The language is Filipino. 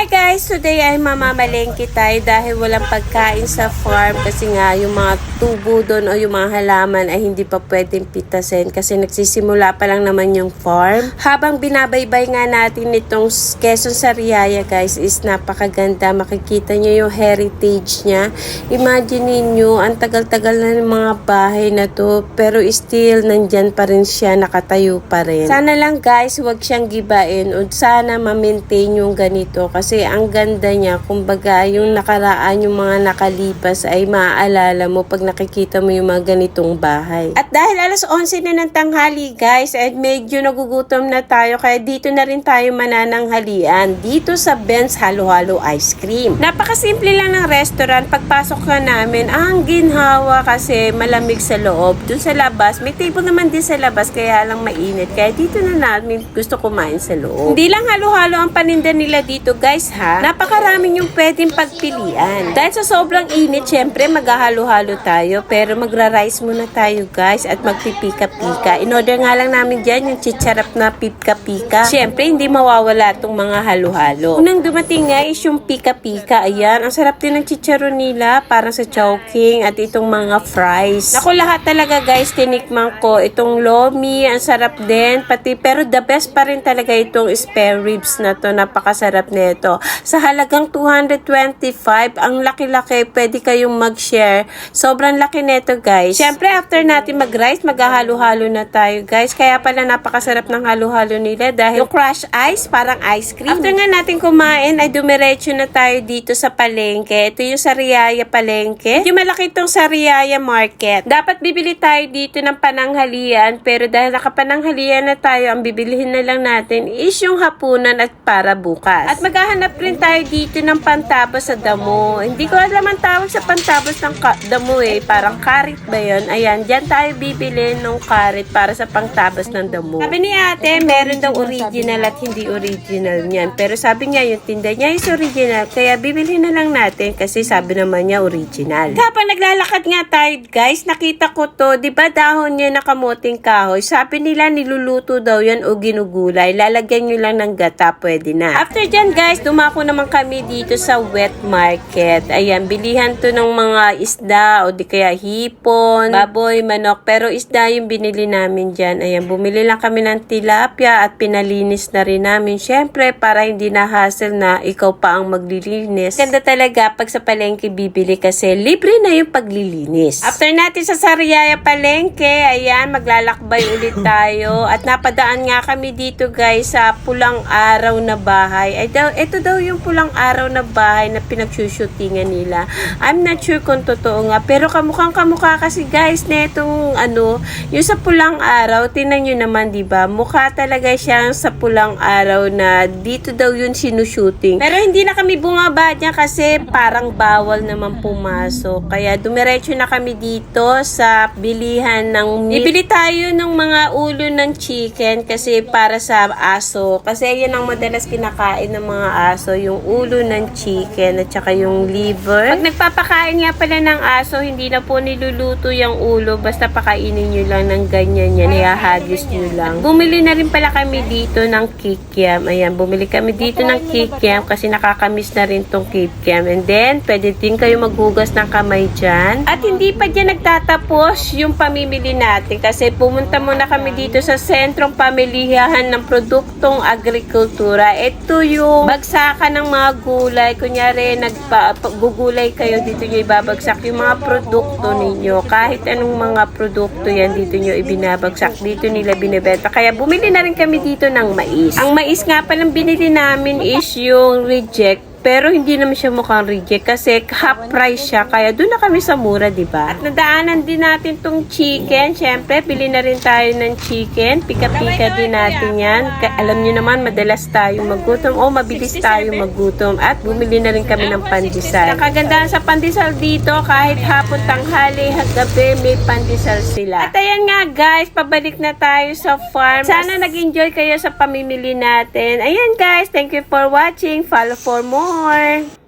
Hi guys! Today ay mamamalengke tayo dahil walang pagkain sa farm kasi nga yung mga tubo doon o yung mga halaman ay hindi pa pwedeng pitasin kasi nagsisimula pa lang naman yung farm. Habang binabaybay nga natin itong Quezon Sariaya guys is napakaganda. Makikita nyo yung heritage niya. Imagine ninyo, ang tagal-tagal na ng mga bahay na to pero still nandyan pa rin siya, nakatayo pa rin. Sana lang guys, huwag siyang gibain o sana ma-maintain yung ganito kasi ang ganda niya, kumbaga yung nakaraan, yung mga nakalipas ay maaalala mo pag nakikita mo yung mga ganitong bahay. At dahil alas 11 na ng tanghali guys, at medyo nagugutom na tayo kaya dito na rin tayo manananghalian dito sa Ben's Halo Halo Ice Cream. Napakasimple lang ng restaurant, pagpasok ka namin, ang ginhawa kasi malamig sa loob. Doon sa labas, may table naman din sa labas kaya lang mainit. Kaya dito na namin gusto kumain sa loob. Hindi lang halo-halo ang paninda nila dito guys ha. Napakaraming yung pwedeng pagpilian. Dahil sa sobrang init, syempre maghahalo-halo tayo. Pero magra-rice muna tayo guys at magpipika-pika. In-order nga lang namin dyan yung chicharap na pika-pika. Syempre hindi mawawala itong mga halo-halo. Unang dumating nga is yung pika-pika. Ayan, ang sarap din ng chicharon nila para sa chowking at itong mga fries. Naku lahat talaga guys, tinikman ko. Itong lomi, ang sarap din. Pati, pero the best pa rin talaga itong spare ribs na to. Napakasarap nito. Sa halagang 225, ang laki-laki, pwede kayong mag-share. Sobrang laki nito guys. Siyempre, after natin mag-rice, maghahalo-halo na tayo guys. Kaya pala napakasarap ng halo-halo nila dahil yung crush ice, parang ice cream. After nga natin kumain, ay dumiretso na tayo dito sa palengke. Ito yung Sariaya Palengke. Yung malaki itong Sariaya Market. Dapat bibili tayo dito ng pananghalian, pero dahil nakapananghalian na tayo, ang bibilihin na lang natin is yung hapunan at para bukas. At maghahanap rin tayo dito ng pantabas sa damo. Hindi ko alam ang tawag sa pantabas ng damo eh. Parang karit ba yun? Ayan, dyan tayo bibili ng karit para sa pangtabas ng damo. Sabi ni ate, meron daw original at hindi original niyan. Pero sabi niya, yung tinda niya is original. Kaya bibili na lang natin kasi sabi naman niya original. Kapag naglalakad nga tayo, guys, nakita ko to. Di ba dahon niya na kamuting kahoy? Sabi nila niluluto daw yan o ginugulay. Lalagyan nyo lang ng gata, pwede na. After dyan, guys, dumako naman kami dito sa wet market. Ayan, bilihan to ng mga isda o di kaya hipon, baboy, manok. Pero isda yung binili namin dyan. Ayan, bumili lang kami ng tilapia at pinalinis na rin namin. Siyempre, para hindi na hassle na ikaw pa ang maglilinis. Ganda talaga pag sa palengke bibili kasi libre na yung paglilinis. After natin sa Sariaya Palengke, ayan, maglalakbay ulit tayo. At napadaan nga kami dito guys sa pulang araw na bahay. Ay, daw, ito daw yung pulang araw na bahay na pinagsushootingan nila. I'm not sure kung totoo nga. Pero kamukhang kamukha kasi guys netong ano, yung sa pulang araw, tinan nyo naman, di ba? Mukha talaga siyang sa pulang araw na dito daw yun sinushooting. Pero hindi na kami bumaba niya kasi parang bawal naman pumasok. Kaya dumiretso na kami dito sa bilihan ng meat. Bibili tayo ng mga ulo ng chicken kasi para sa aso. Kasi yan ang madalas kinakain ng mga aso, yung ulo ng chicken at saka yung liver. Pag nagpapakain nga pala ng aso, hindi na po niluluto yung ulo, basta pakainin nyo lang ng ganyan yan, ihahagis nyo lang. Bumili na rin pala kami dito ng kikiam. Ayan, bumili kami dito ng kikiam kasi nakakamiss na rin tong kikiam. And then, pwede din kayo maghugas ng kamay dyan. At hindi pa dyan nagtatapos yung pamimili natin kasi pumunta muna kami dito sa sentrong pamilihan ng produktong agrikultura. Ito yung bagsakan ng mga gulay. Kunyari, nagpagugulay kayo, dito nyo ibabagsak yung mga produkto ninyo. Kahit anong mga produkto yan, dito nyo ibinabagsak. Dito nila binibenta. Kaya bumili na rin kami dito ng mais. Ang mais nga palang binili namin is yung reject pero hindi naman siya mukhang reject kasi half price siya. Kaya doon na kami sa mura, di ba? At nadaanan din natin tong chicken. Siyempre, bili na rin tayo ng chicken. Pika-pika din natin yan. Alam nyo naman, madalas tayo magutom o mabilis tayo magutom. At bumili na rin kami ng pandesal. Ang kagandahan sa pandesal dito, kahit hapon, tanghali, gabi, may pandesal sila. At ayan nga guys, pabalik na tayo sa farm. Sana nag-enjoy kayo sa pamimili natin. Ayan guys, thank you for watching. Follow for more.